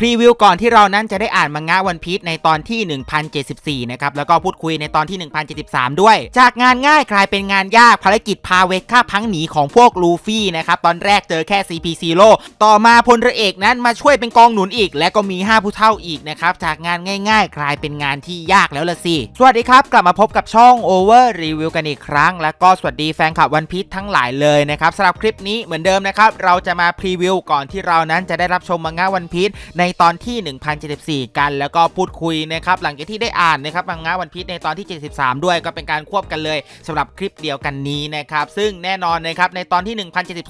พรีวิวก่อนที่เรานั้นจะได้อ่านมังงะวันพีชในตอนที่ 1074 นะครับ แล้วก็พูดคุยในตอนที่ 1073 ด้วย จากงานง่ายกลายเป็นงานยากภารกิจพาเวกฆ่าพังหนีของพวกลูฟี่นะครับ ตอนแรกเจอแค่ CP Zero ต่อมาพลเรือเอกนั้นมาช่วยเป็นกองหนุนอีก และก็มี 5 ผู้เท่าอีกนะครับ จากงานง่ายๆ กลายเป็นงานที่ยากแล้วละสิ สวัสดีครับ กลับมาพบกับช่อง Over Review กันอีกครั้ง แล้วก็สวัสดีแฟนคลับวันพีชทั้งหลายเลยนะครับสำหรับคลิปนี้เหมือนเดิมนะครับเราจะมาพรีวิวก่อนที่เรานั้นจะได้รับชมมังงะวันพีชในในตอนที่ 1074 กัน แล้วก็พูดคุยนะครับหลังจากที่ได้อ่านนะครับมังงะวันพีชในตอนที่ 73 ด้วยก็เป็นการควบกันเลยสำหรับคลิปเดียวกันนี้นะครับซึ่งแน่นอนนะครับในตอนที่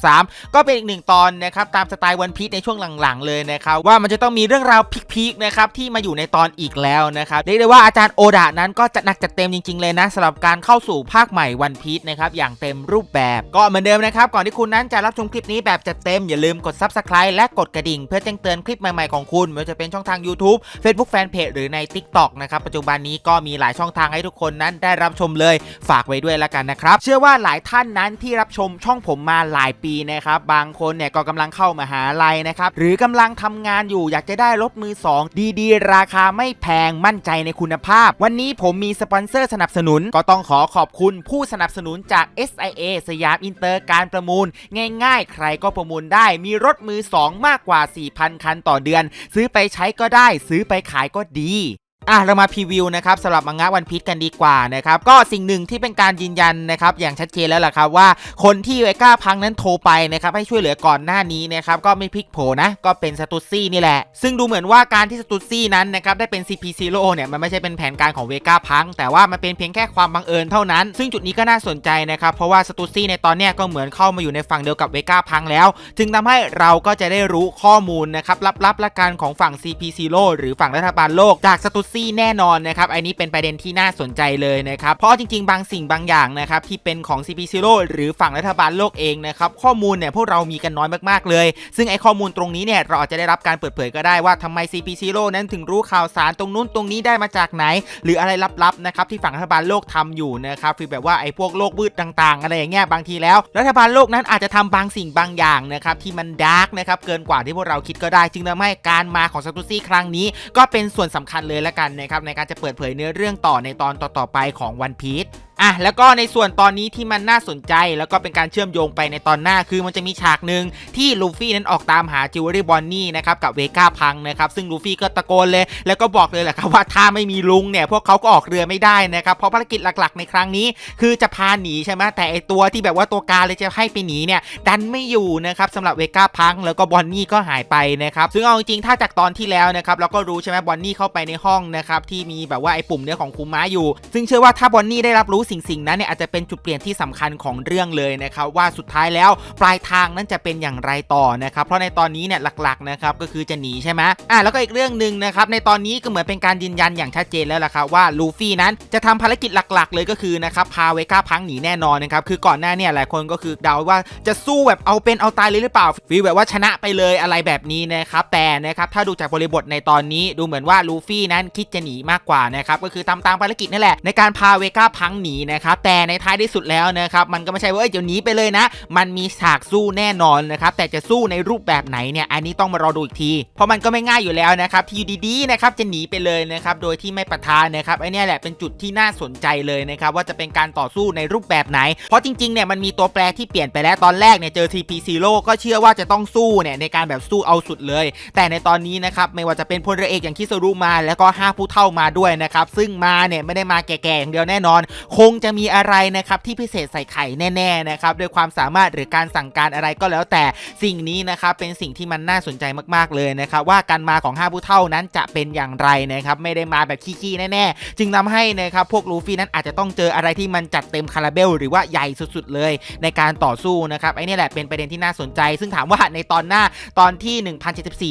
1073 ก็เป็นอีกหนึ่งตอนนะครับตามสไตล์วันพีชในช่วงหลังๆ เลยนะครับว่ามันจะต้องมีเรื่องราวพีคๆนะครับที่มาอยู่ในตอนอีกแล้วนะครับเรียกได้ว่าอาจารย์โอดะนั้นก็จะหนักจัดเต็มจริง ๆ เลยนะสำหรับการเข้าสู่ภาคใหม่วันพีชนะครับอย่างเต็มรูปแบบก็เหมือนเดิมนะครับก่อนที่คุณนั้นจะรับชมคลิปนี้แบบจัดเต็มอย่าลืมกด Subscribe และกดกระดิ่งเพื่อแจ้งเตือนคลิปใหม่ๆของคุณไม่ว่าจะเป็นช่องทาง YouTube Facebook Fanpage หรือใน TikTok นะครับปัจจุบันนี้ก็มีหลายช่องทางให้ทุกคนนั้นได้รับชมเลยฝากไว้ด้วยละกันนะครับเชื่อว่าหลายท่านนั้นที่รับชมช่องผมมาหลายปีนะครับบางคนเนี่ยก็กำลังเข้ามาหาลัยนะครับหรือกำลังทำงานอยู่อยากจะได้รถมือ 2 ดีๆ ราคาไม่แพงมั่นใจในคุณภาพ วันนี้ผมมีสปอนเซอร์สนับสนุน ก็ต้องขอขอบคุณผู้สนับสนุนจาก SIA สยามอินเตอร์การประมูล ง่าย ๆ ใครก็ประมูลได้มีรถมือ 2 มากกว่า 4,000 คันต่อเดือนซื้อไปใช้ก็ได้ ซื้อไปขายก็ดี อะเรามาพรีวิวนะครับสำหรับมังงะวันพีชกันดีกว่านะครับก็สิ่งหนึ่งที่เป็นการยืนยันนะครับอย่างชัดเจนแล้วล่ะครับว่าคนที่ไวก้าพังนั้นโทรไปนะครับให้ช่วยเหลือก่อนหน้านี้นะครับก็ไม่พลิกโผนะก็เป็นสตูซี่นี่แหละ ซึ่งดูเหมือนว่าการที่สตูซี่นั้นนะครับได้เป็น CP Zero เนี่ยมันไม่ใช่เป็นแผนการของเวก้าพัง แต่ว่ามันเป็นเพียงแค่ความบังเอิญเท่านั้น ซึ่งจุดนี้ก็น่าสนใจนะครับเพราะว่าสตูซี่ในตอนเนี้ยก็เหมือนเข้ามาอยู่ในฝั่งเดียวกับเวก้าพังแล้ว จึงทำให้เราก็จะได้รู้ข้อมูลนะครับลับๆละกันของฝั่ง CP Zero หรือฝั่งรัฐบาลโลกจากสตูซี่แน่นอนนะครับอันนี้เป็นประเด็นที่น่าสนใจเลยนะครับเพราะจริงๆ บางสิ่งบางอย่างนะครับที่เป็นของ CP Zero หรือฝั่งรัฐบาลโลกเองนะครับข้อมูลเนี่ยพวกเรามีกันน้อยมากๆเลย ซึ่งไอข้อมูลตรงนี้เนี่ยเราอาจจะได้รับการเปิดเผยก็ได้ว่าทำไม CP Zero นั้นถึงรู้ข่าวสารตรงนู้นตรงนี้ได้มาจากไหน หรืออะไรลับๆนะครับที่ฝั่งรัฐบาลโลกทำอยู่นะครับฟีลแบบว่าไอพวกโลกมืดต่างๆ อะไรอย่างเงี้ยบางทีแล้ว รัฐบาลโลกนั้นอาจจะทำบางสิ่งบางอย่างนะครับที่มันดาร์กนะครับเกินกว่าที่พวกเราคิดก็ได้ จึงทำให้การมาของซาตุซี่ครั้งนี้ ก็เป็นส่วนสำคัญเลยละกันนะครับในการจะเปิดเผยเนื้อเรื่องต่อในตอนต่อๆไปของวันพีชอะแล้วก็ในส่วนตอนนี้ที่มันน่าสนใจแล้วก็เป็นการเชื่อมโยงไปในตอนหน้าคือมันจะมีฉากหนึ่งที่ลูฟี่นั้นออกตามหาจิวเวลรี่บอนนี่นะครับกับเวก้าพังนะครับซึ่งลูฟี่ก็ตะโกนเลย แล้วก็บอกเลยแหละครับว่าถ้าไม่มีลุงเนี่ยพวกเขาก็ออกเรือไม่ได้นะครับเพราะภารกิจหลักๆ ในครั้งนี้ คือจะพาหนีใช่ไหมแต่ไอตัวที่แบบว่าตัวการเลยจะให้ไปหนีเนี่ยดันไม่อยู่นะครับสำหรับเวก้าพังแล้วก็บอนนี่ก็หายไปนะครับซึ่งเอาจริงๆถ้าจากตอนที่แล้วนะครับเราก็รู้ใช่ไหมบอนนี่เข้าไปในห้องนะครับที่มีแบบว่าไอปุ่มเนื้อของคูม้าอยู่ ซึ่งเชื่อว่าถ้าบอนนี่ได้รับรู้สิ่งสิ่งๆนั้นเนี่ยอาจจะเป็นจุดเปลี่ยนที่สำคัญของเรื่องเลยนะครับว่าสุดท้ายแล้วปลายทางนั้นจะเป็นอย่างไรต่อนะครับเพราะในตอนนี้เนี่ยหลักๆนะครับก็คือจะหนีใช่ไหมอะแล้วก็อีกเรื่องหนึ่งนะครับในตอนนี้ก็เหมือนเป็นการยืนยันอย่างชัดเจนแล้วล่ะครับว่าลูฟี่นั้นจะทำภารกิจหลักๆ เลยก็คือนะครับพาเวก้าพังหนีแน่นอนนะครับคือก่อนหน้าเนี่ยหลายคนก็คือเดาว่าจะสู้แบบเอาเป็นเอาตายเลยหรือเปล่าฟีลแบบว่าชนะไปเลยอะไรแบบนี้นะครับแต่นะครับถ้าดูจากบริบทในตอนนี้ดูเหมือนว่าลูฟี่นั้นคิดจะหนีมากกว่านะครับก็คือทำตามภารกิจนั่นแหละในการพาเวก้าพังหนีนะครับแต่ในท้ายที่สุดแล้วนะครับมันก็ไม่ใช่ว่าเอ้ยเดี๋ยวหนีไปเลยนะ มันมีฉากสู้แน่นอนนะครับแต่จะสู้ในรูปแบบไหนเนี่ยอันนี้ต้องมารอดูอีกที เพราะมันก็ไม่ง่ายอยู่แล้วนะครับที่อยู่ดีๆนะครับจะหนีไปเลยนะครับโดยที่ไม่ประทานนะครับไอเนี่ยแหละเป็นจุดที่น่าสนใจเลยนะครับว่าจะเป็นการต่อสู้ในรูปแบบไหน เพราะจริงๆเนี่ยมันมีตัวแปรที่เปลี่ยนไปแล้วตอนแรกเนี่ยเจอ TP Zero ก็เชื่อว่าจะต้องสู้เนี่ยในการแบบสู้เอาสุดเลย แต่ในตอนนี้นะครับไม่ว่าจะเป็นพลเรือเอกอย่างคิสรุมา แล้วก็ห้าผู้เท่ามาด้วยนะครับซึ่งมาเนี่ยไม่ได้มาแก่ๆอย่างเดียวแน่นอนคงจะมีอะไรนะครับที่พิเศษใส่ไข่แน่ๆนะครับด้วยความสามารถหรือการสั่งการอะไรก็แล้วแต่สิ่งนี้นะครับเป็นสิ่งที่มันน่าสนใจมากๆเลยนะครับว่าการมาของห้าผู้เท่านั้นจะเป็นอย่างไรนะครับไม่ได้มาแบบขี้ๆแน่ๆ จึงทำให้นะครับพวกลูฟี่นั้นอาจจะต้องเจออะไรที่มันจัดเต็มคาราเบล หรือว่าใหญ่สุดๆเลย ในการต่อสู้นะครับไอ้นี่แหละเป็นประเด็นที่น่าสนใจ ซึ่งถามว่าในตอนหน้าตอนที่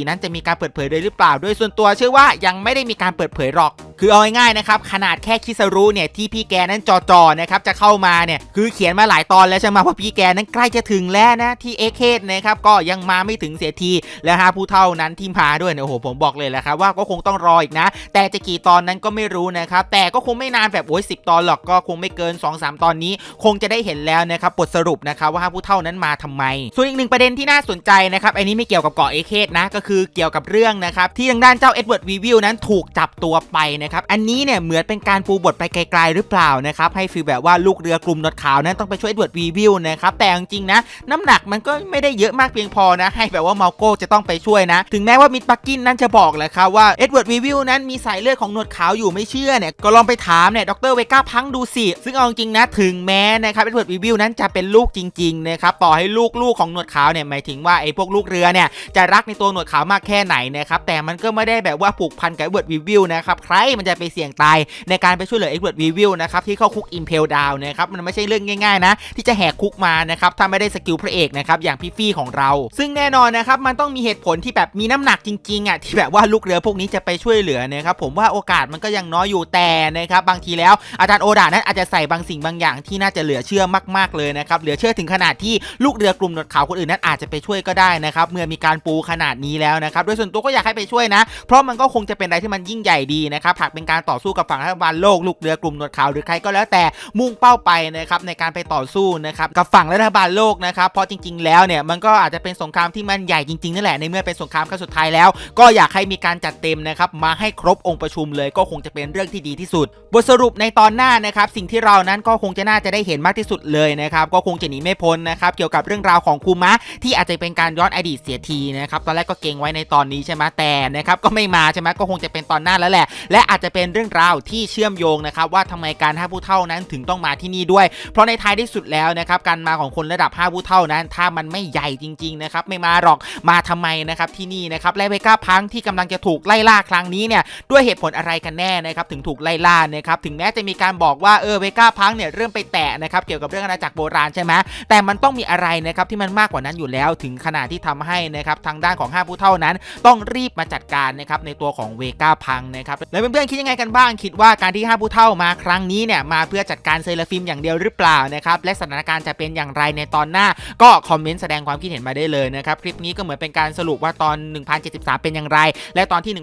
1074 นั้นจะมีการเปิดเผยเลยหรือเปล่า โดยส่วนตัวเชื่อว่ายังไม่ได้มีการเปิดเผยหรอก คือเอาง่ายๆนะครับขนาดแค่คิสรุเนี่ยที่พี่แกนั้นจอๆนะครับจะเข้ามาเนี่ยคือเขียนมาหลายตอนแล้วใช่ไหมว่าพี่แกนั้นใกล้จะถึงแล้วนะที่เอเคสนะครับก็ยังมาไม่ถึงเสียทีและฮาผู้เท่านั้นที่มาด้วยเนี่ยโอ้โหผมบอกเลยแหละครับว่าก็คงต้องรออีกนะ แต่จะกี่ตอนนั้นก็ไม่รู้นะครับแต่ก็คงไม่นานแบบโอ้ยสิตอนหรอกก็คงไม่เกิน 2-3 ตอนนี้ คงจะได้เห็นแล้วนะครับบทสรุปนะครับว่าฮาผู้เท่านั้นมาทำไม ส่วนอีกหนึ่งประเด็นที่น่าสนใจนะครับอันนี้ไม่เกี่ยวกับเกาะเอเคสนะก็คือเกี่ยวกับเรื่องนะครับที่ทางด้านเจ้าเอ็ดเวิร์ดวีวิลนั้นถูกจับตัวไปนะครับอันนี้เนี่ยเหมือนเป็นการปูบทไปไกลๆหรือเปล่านะครับให้ฟีลแบบว่าลูกเรือกลุ่มนดขาวนั้นต้องไปช่วยเอ็ดเวิร์ดวีวิลนะครับแต่จริงๆนะ น้ำหนักมันก็ไม่ได้เยอะมากเพียงพอนะ ให้แบบว่ามาโก้จะต้องไปช่วยนะ ถึงแม้ว่ามิดปักกินนั้นจะบอกแหละครับว่าเอ็ดเวิร์ดวีวิลนั้นมีสายเลือดของนวดขาวอยู่ไม่เชื่อเนี่ยก็ลองไปถามเนี่ยดรเวก้าพังดูสิซึ่งเอาจริงนะถึงแม้นะครับเอ็ดเวิร์ดวีวิลนั้นจะเป็นลูกจริงๆนะครับต่อให้ลูกๆของนวดขาวเนี่ยหมายถึงว่าไอ้พวกลูกเรือเนี่ยจะรักในตัวหนวดขาวมากแค่ไหนนะครับแต่มันก็ไม่ได้แบบว่าผูกพันกับเอ็ดเวิร์ดวีวิลนะครับใครมันจะไปเสี่ยงตายในการไปช่วยเหลือเอ็ดเวิร์ดวีวิลนะครับที่เข้าคุกอิมเพลดาวนะครับมันไม่ใช่เรื่องง่ายๆนะ ที่จะแหกคุกมานะครับถ้าไม่ได้สกิลพระเอกนะครับอย่างพี่ฟี่ของเรา ซึ่งแน่นอนนะครับมันต้องมีเหตุผลที่แบบมีน้ำหนักจริงๆอะที่แบบว่าลูกเรือพวกนี้จะไปช่วยเหลือนะครับผมว่าโอกาสมันก็ยังน้อยอยู่แต่นะครับบางทีแล้วอาจารย์โอดานั้นอาจจะใส่บางสิ่งบางอย่างที่น่าจะเหลือเชื่อมากๆเลยนะครับเหลือเชื่อถึงขนาดที่ลูกเรือกลุ่มหนวดขาวคนอื่นนั้นอาจจะไปช่วยก็ได้นะครับเมื่อมีการปูขนาดนี้แล้วนะครับโดยส่วนตัวก็อยากให้ไปช่วยนะ เพราะมันก็คงจะเป็นอะไรที่มันยิ่งใหญ่ดีนะครับหากเป็นการต่อสู้กับฝั่งรัฐบาลโลกลูกเรือกลุ่มหนวดขาวหรือใครก็แล้วแต่มุ่งเป้าไปนะครับในการไปต่อสู้นะครับกับฝั่งรัฐบาลโลกนะครับเพราะจริง ๆ แล้วเนี่ยมันก็อาจจะเป็นสงครามที่มันใหญ่จริงๆนั่นแหละในเมื่อเป็นสงครามครั้งสุดท้ายแล้ว ก็อยากให้มีการจัดเต็มนะครับมาให้ครบองค์ประชุมเลยก็คงจะเป็นเรื่องที่ดีที่สุด บทสรุปในตอนหน้านะครับสิ่งที่เรานั้นก็คงจะน่าจะได้เห็นมากที่สุดเลยนะครับก็คงจะหนีไม่พ้นนะครับเกี่ยวกับเรื่องราวของคูมะที่อาจจะเป็นการย้อนอดีตเสียทีนะครับตอนแรกก็เก่งไว้ในตอนนี้ใช่ไหมแต่นะครับก็ไม่มาใช่ไหมก็คงจะเป็นตอนหน้าแล้วแหละ และอาจจะเป็นเรื่องราวที่เชื่อมโยงนะครับว่าทำไมการห้าผู้เท่านั้นถึงต้องมาที่นี่ด้วย เพราะในท้ายที่สุดแล้วนะครับการมาของคนระดับห้าผู้เท่านั้น ถ้ามันไม่ใหญ่จริงๆนะครับไม่มาหรอกมาทำไมนะครับที่นี่นะครับและเวก้าพังที่กำลังจะถูกไล่ล่าครั้งนี้เนี่ยด้วยเหตุผลอะไรกันแน่นะครับถึงถูกไล่ล่านะครับถึงแม้จะมีการบอกว่าเออเวก้าพังเนี่ยเริ่มไปแตะนะครับเกี่ยวกับเรื่องอาณาจักรโบราณใช่ไหมแต่มันต้องมีอะไรนะครับที่มันมากกว่านั้นอยู่แล้ว ถึงขนาดที่ทำให้นะครับทางด้านของห้าผู้เท่านั้น ต้องรีบมาจัดการนะครับในตัวของเวก้าพังนะครับแล้วเพื่อนๆคิดยังไงกันบ้างคิดว่าการที่ห้าผู้เท่ามาครั้งนี้เนี่ยมาเพื่อจัดการเซลฟิมอย่างเดียวหรือเปล่านะครับและสถานการณ์จะเป็นอย่างไรในตอนหน้า ก็คอมเมนต์แสดงความคิดเห็นมาได้เลยนะครับคลิปนี้ก็เหมือนเป็นการสรุปว่าตอน 1073 เป็นอย่างไร และตอนที่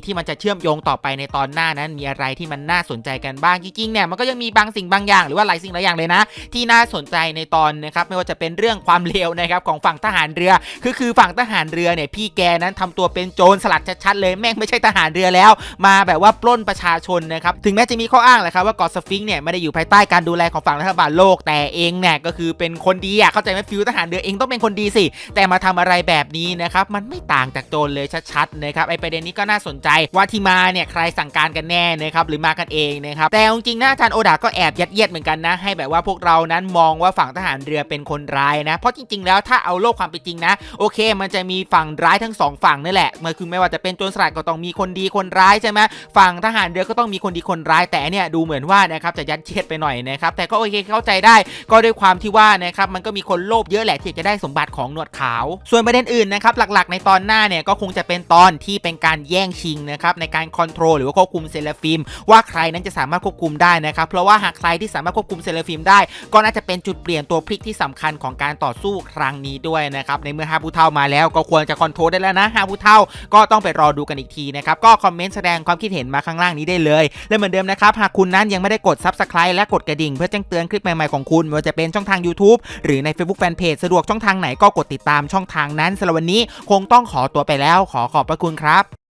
1074 ที่มันจะเชื่อมโยงต่อไปในตอนหน้านั้น มีอะไรที่มันน่าสนใจกันบ้างจริงๆเนี่ยมันก็ยังมีบางสิ่งบางอย่างหรือว่าหลายสิ่งหลายอย่างเลยนะ ที่น่าสนใจในตอนนะครับไม่ว่าจะเป็นเรื่องความเลวนะครับของฝั่งทหารเรือ คือคือฝั่งทหารเรือเนี่ยพี่แกนั้นทำตัวเป็นโจรสลัดชัดๆเลยแม่งไม่ใช่ทหารเรือแล้ว มาแบบว่าปล้นประชาชนนะครับถึงแม้จะมีข้ออ้างแหละครับว่ากาะสฟิงค์เนี่ยไม่ได้อยู่ภายใต้การดูแลของฝั่งรัฐบาลโลกแต่เองเนี่ยก็คือเป็นคนดีอะเข้าใจไหมฟิวทหารเรือเองต้องเป็นคนดีสิ แต่มาทำอะไรแบบนี้นะครับมันไม่ต่างจากโจรเลยชัดๆนะครับไอประเด็นนี้ก็น่าสนใจว่าที่มาเนี่ยใครสั่งการกันแน่นะครับหรือมากันเองนะครับแต่จริงๆนะอาจารย์โอดาก็แอบยัดเยียดเหมือนกันนะให้แบบว่าพวกเรานั้นมองว่าฝั่งทหารเรือเป็นคนร้ายนะเพราะจริง ๆ แล้วถ้าเอาโลกความเป็นจริงนะโอเค มันจะมีฝั่งร้ายทั้งสองฝั่งนั่นแหละมันคือไม่ว่าจะเป็นโจรสลัดก็ต้องมีคนดีคนร้ายใช่ไหมฝั่งทหารเรือก็ต้องมีคนดีคนร้ายแต่เนี่ยดูเหมือนว่านะครับจะยัดเยียดไปหน่อยนะครับแต่ก็โอเคเข้าใจได้ก็ด้วยความที่ว่านะครับมันก็มีคนโลภเยอะแหละที่จะได้สมบัติของหนวดขาว ส่วนประเด็นอื่นนะครับหลักๆ ในตอนหน้าเนี่ยก็คงจะเป็นตอนที่เป็นการแย่งชิงนะครับในการคอนโทรลหรือว่าควบคุมเซเลฟิมว่าใครนั้นจะสามารถควบคุมได้นะครับเพราะว่าหากใครที่สามารถควบคุมเซเลฟิมได้ ก็น่าจะเป็นจุดเปลี่ยนตัวพลิกที่สำคัญของการต่อสู้ครั้งนี้ด้วยนะครับในเมื่อฮาบูเทามาแล้วก็ควรจะคอนโทรลได้แล้วนะฮาบูเทาก็ต้องไปรอดูกันอีกทีนะครับก็คอมเมนต์แสดงความคิดเห็นมาข้างล่างนี้ได้เลย และเหมือนเดิมนะครับหากคุณนั้นยังไม่ได้กด Subscribe และกดกระดิ่งเพื่อแจ้งเตือนคลิปใหม่ๆของคุณไม่ว่าจะเป็นช่องทาง YouTube หรือใน Facebook Fanpage สะดวกช่องทางไหนก็กดติดตามช่องทางนั้นสำหรับวันนี้คงต้องขอตัวไปแล้วขอขอบพระคุณครับ